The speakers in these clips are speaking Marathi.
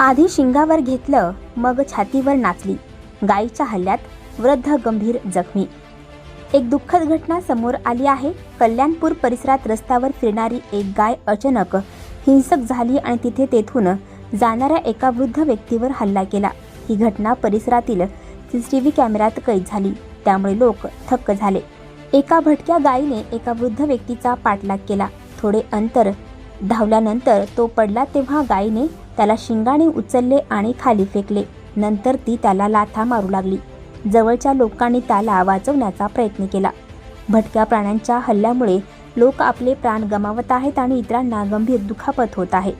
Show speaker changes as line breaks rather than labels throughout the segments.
आधी शिंगावर घेतलं मग छातीवर नाचली. गायीच्या हल्ल्यात वृद्ध गंभीर जखमी. एक दुःखद घटना समोर आली आहे. कल्याणपूर परिसरात रस्त्यावर फिरणारी एक गाय अचानक हिंसक झाली आणि तिथे तेथून जाणाऱ्या एका वृद्ध व्यक्तीवर हल्ला केला. ही घटना परिसरातील सी टी व्ही कॅमेऱ्यात कैद झाली. त्यामुळे लोक थक्क झाले. एका भटक्या गायीने एका वृद्ध व्यक्तीचा पाठलाग केला. थोडे अंतर धावल्यानंतर तो पडला तेव्हा गायीने त्याला शिंगाने उचलले आणि खाली फेकले. नंतर ती त्याला लाथा मारू लागली. जवळच्या लोकांनी त्याला वाचवण्याचा प्रयत्न केला. भटक्या प्राण्यांच्या हल्ल्यामुळे लोक आपले प्राण गमावत आहेत आणि इतरांना गंभीर दुखापत होत आहे.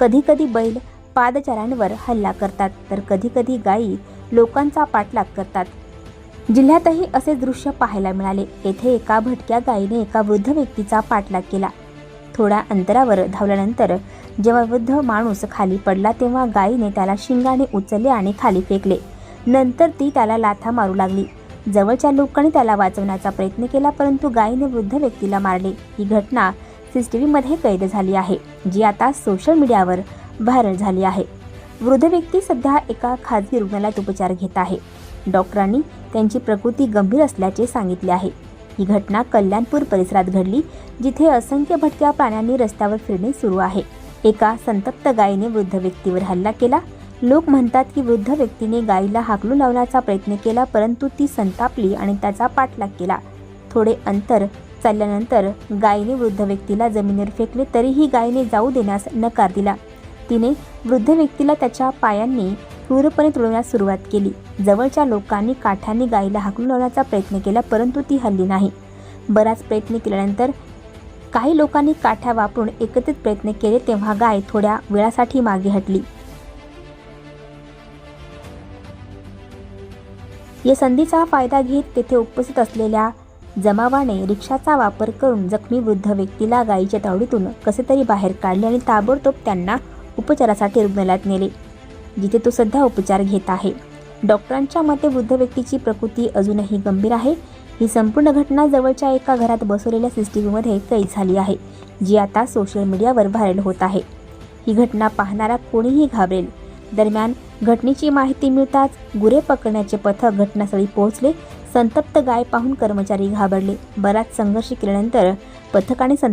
कधीकधी बैल पादचाऱ्यांवर हल्ला करतात तर कधीकधी गायी लोकांचा पाठलाग करतात. जिल्ह्यातही असे दृश्य पाहायला मिळाले. येथे एका भटक्या गायीने एका वृद्ध व्यक्तीचा पाठलाग केला. थोड्या अंतरावर धावल्यानंतर जेव्हा वृद्ध माणूस खाली पडला तेव्हा गायीने त्याला शिंगाने उचलले आणि खाली फेकले. नंतर ती त्याला लाथा मारू लागली. जवळच्या लोकांनी त्याला वाचवण्याचा प्रयत्न केला परंतु गायीने वृद्ध व्यक्तीला मारले. ही घटना सीसीटीव्हीमध्ये कैद झाली आहे जी आता सोशल मीडियावर व्हायरल झाली आहे. वृद्ध व्यक्ती सध्या एका खाजगी रुग्णालयात उपचार घेत आहे. डॉक्टरांनी त्यांची प्रकृती गंभीर असल्याचे सांगितले आहे. ही घटना कल्याणपूर परिसरात घडली जिथे असंख्य भटक्या प्राण्यांनी रस्त्यावर फिरणे सुरू आहे. एका संतप्त गायीने वृद्ध व्यक्तीवर हल्ला केला. लोक म्हणतात की वृद्ध व्यक्तीने गायीला हाकलू लावण्याचा प्रयत्न केला परंतु ती संतापली आणि त्याचा पाठलाग केला. थोडे अंतर चालल्यानंतर गायीने वृद्ध व्यक्तीला जमिनीवर फेकले तरीही गायीने जाऊ देण्यास नकार दिला. तिने वृद्ध व्यक्तीला त्याच्या पायांनी क्रूरपणे तुडवण्यास सुरुवात केली. जवळच्या लोकांनी काठ्यांनी गायीला हाकलून लावण्याचा प्रयत्न केला परंतु ती हल्ली नाही. बराच प्रयत्न केल्यानंतर काही लोकांनी काठ्या वापरून एकत्रित प्रयत्न केले तेव्हा गाय थोड्या वेळासाठी मागे हटली. या संधीचा फायदा घेत तेथे उपस्थित असलेल्या जमावाने रिक्षाचा वापर करून जखमी वृद्ध व्यक्तीला गायीच्या तावडीतून कसे तरी बाहेर काढले आणि ताबडतोब त्यांना उपचारासाठी रुग्णालयात नेले. जिथे तो सध्या उपचार घेत आहे. डॉक्टरांच्या मते वृद्ध व्यक्तीची प्रकृती अजूनही गंभीर आहे. ही संपूर्ण घटना जवळच्या एका घरात बसवलेल्या सीसीटीव्हीमध्ये कैद झाली आहे जी आता सोशल मीडियावर व्हायरल होत आहे. ही घटना पाहणारा कोणीही घाबरेल. दरम्यान घटनेची माहिती मिळताच गुरे पकडण्याचे पथक घटनास्थळी पोहोचले. संतप्त गाय पाहून कर्मचारी घाबरले. बराच संघर्ष केल्यानंतर पथकाने संत